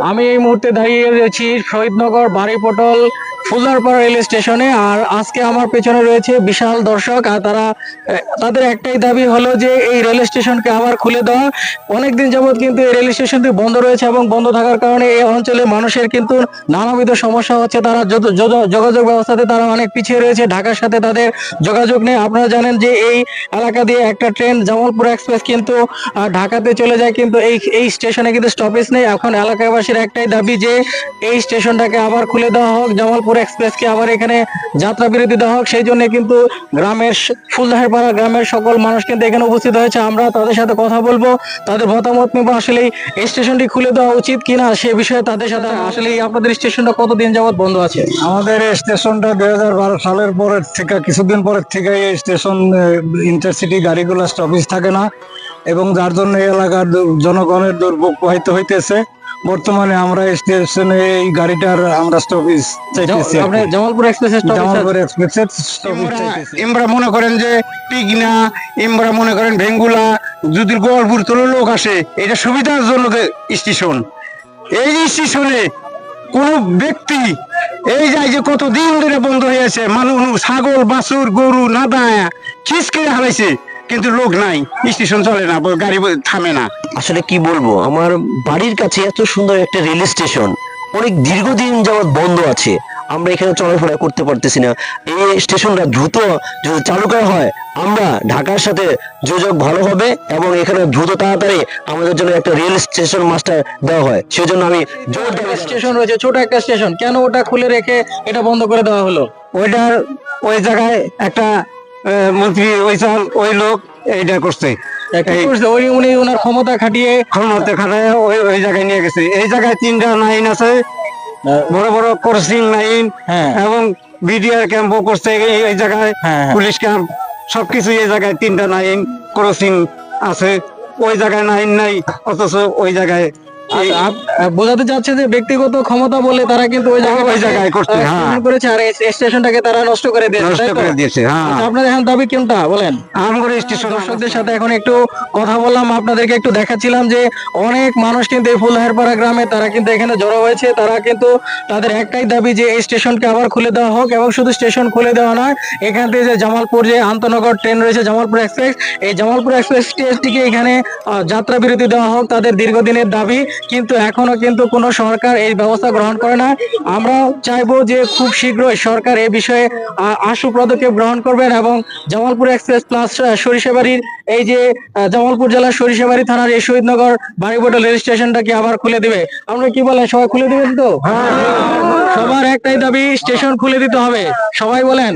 আমি এই মুহূর্তে দাঁড়িয়ে রয়েছি শহীদনগর বাড়িপটল ফুলদারপাড়া রেল স্টেশনে, আর আজকে আমার পেছনে রয়েছে বিশাল দর্শক, আর তারা তাদের একটাই দাবি হলো যে এই রেল স্টেশনকে আবার খুলে দেওয়া। অনেকদিন যাবৎ কিন্তু এই রেল স্টেশনটি বন্ধ রয়েছে এবং বন্ধ থাকার কারণে এই অঞ্চলে মানুষের কিন্তু নানাবিধ সমস্যা হচ্ছে। তারা যোগাযোগ ব্যবস্থাতে তারা অনেক পিছিয়ে রয়েছে। ঢাকার সাথে তাদের যোগাযোগ নেই। আপনারা জানেন যে এই এলাকা দিয়ে একটা ট্রেন জামালপুর এক্সপ্রেস কিন্তু ঢাকাতে চলে যায়, কিন্তু এই এই স্টেশনে কিন্তু স্টপেজ নেই। এখন এলাকাবাসীর একটাই দাবি যে এই স্টেশনটাকে আবার খুলে দেওয়া হোক। জামালপুর এক্সপ্রেসকে আবার এখানে যাত্রা বিরতি দেওয়া হোক, সেই জন্য কিন্তু গ্রামের ফুলদাহেরপাড়া গ্রামের সকল মানুষ কিন্তু এখানে উপস্থিত হয়েছে। আমরা তাদের সাথে কথা বলব। তাদের মতামত নেব। আসলে স্টেশনটি খুলে দেওয়া উচিত কিনা সে বিষয়ে তাদের সাথে আসলে আপনাদের স্টেশনটা কতদিন যাবত বন্ধ আছে? আমাদের এই স্টেশনটা দুই হাজার বারো সালের পরের থেকে, কিছুদিন পরের থেকে এই স্টেশন ইন্টারসিটি গাড়িগুলো স্টপেজ থাকে না এবং যার জন্য এই এলাকার জনগণের দুর্ভোগ প্রবাহিত হইতেছে। বর্তমানে আমরা এই স্টেশনে এই গাড়িটার আমরা স্টপেজ চাইতেছি আপনি। জামালপুর এক্সপ্রেস জামালপুর এক্সপ্রেসের স্টপেজ চাইতেছি। ইমরা মনে করেন যে পিগনা ইমরা মনে করেন ভেঙ্গুলা যদি গোয়ালপুর তোর লোক আসে এটা সুবিধার জন্য স্টেশন এই স্টেশনে কোন ব্যক্তি এই যায় যে কত দিন ধরে বন্ধ হয়েছে মানুষ ছাগল বাছুর গরু নাদা খিসকিরে হারাইছে। কিন্তু লোক নাই স্টেশন চলে না গাড়ি থামে না। আসলে কি বলব আমার বাড়ির কাছে এত সুন্দর একটা রেল স্টেশন অনেক দীর্ঘদিন যাবৎ বন্ধ আছে আমরা এখানে চলাফেরা করতে পারতেছি না। এই স্টেশনটা দ্রুত যদি চালু করা হয় আমরা ঢাকার সাথে যোগাযোগ ভালো হবে এবং এখানে দ্রুত তাড়াতাড়ি আমাদের জন্য একটা রেল স্টেশন মাস্টার দেওয়া হয়। সেজন্য আমি জোর স্টেশন রয়েছে ছোট একটা স্টেশন। কেন ওটা খুলে রেখে এটা বন্ধ করে দেওয়া হলো? ওইটার ওই জায়গায় একটা মন্ত্রী ওই ওই লোক এইটা করছে? উনি ওনার ক্ষমতা খাটিয়ে ক্ষমতা খাটায় ওই ওই জায়গায় নিয়ে গেছে। এই জায়গায় তিনটা লাইন আছে। বড় বড় ক্রসিং লাইন হ্যাঁ। এবং বিডিআর ক্যাম্পও করছে এই জায়গায়। হ্যাঁ, হ্যাঁ। Police camp. সবকিছু এই জায়গায় তিনটা লাইন ক্রসিং আছে। ওই জায়গায় লাইন নাই অথচ ওই জায়গায় বোঝাতে চাচ্ছে যে ব্যক্তিগত ক্ষমতা বলে তারা কিন্তু ওই জায়গায় ওই জায়গায় করছে, হ্যাঁ। করেছে আর স্টেশনটাকে তারা নষ্ট করে দিয়েছে নষ্ট করে দিয়েছে হ্যাঁ। আচ্ছা, আপনাদের এখন দাবি কোনটা বলেন? আমগরে স্টেশন দর্শকদের সাথে এখন একটু কথা বললাম আপনাদেরকে একটু দেখাচ্ছিলাম যে অনেক মানুষ কিন্তু এই ফুলহারপাড়া গ্রামে তারা কিন্তু এখানে জড়ো হয়েছে তারা কিন্তু তাদের একটাই দাবি যে এই স্টেশনকে আবার খুলে দেওয়া হোক এবং শুধু স্টেশন খুলে দেওয়া নয় এখান থেকে যে জামালপুর যে আন্তনগর ট্রেন রয়েছে জামালপুর এক্সপ্রেস এই জামালপুর এক্সপ্রেস স্টেশনটিকে এখানে যাত্রা বিরতি দেওয়া হোক তাদের দীর্ঘদিনের দাবি। কিন্তু এখনও কিন্তু কোনো সরকার এই ব্যবস্থা গ্রহণ করে না। আমরা চাইব যে খুব শীঘ্রই সরকার এই বিষয়ে আশু পদক্ষেপ গ্রহণ করবেন এবং জামালপুর এক্সপ্রেস প্লাস সরিষাবাড়ির এই যে জামালপুর জেলার সরিষাবাড়ি থানার এই শহীদনগর বাড়িবোটা রেল স্টেশনটাকে আবার খুলে দিবে? আমরা কি বলেন, সবাই খুলে দিবেন তো? সবার একটাই দাবি, স্টেশন খুলে দিতে হবে। সবাই বলেন।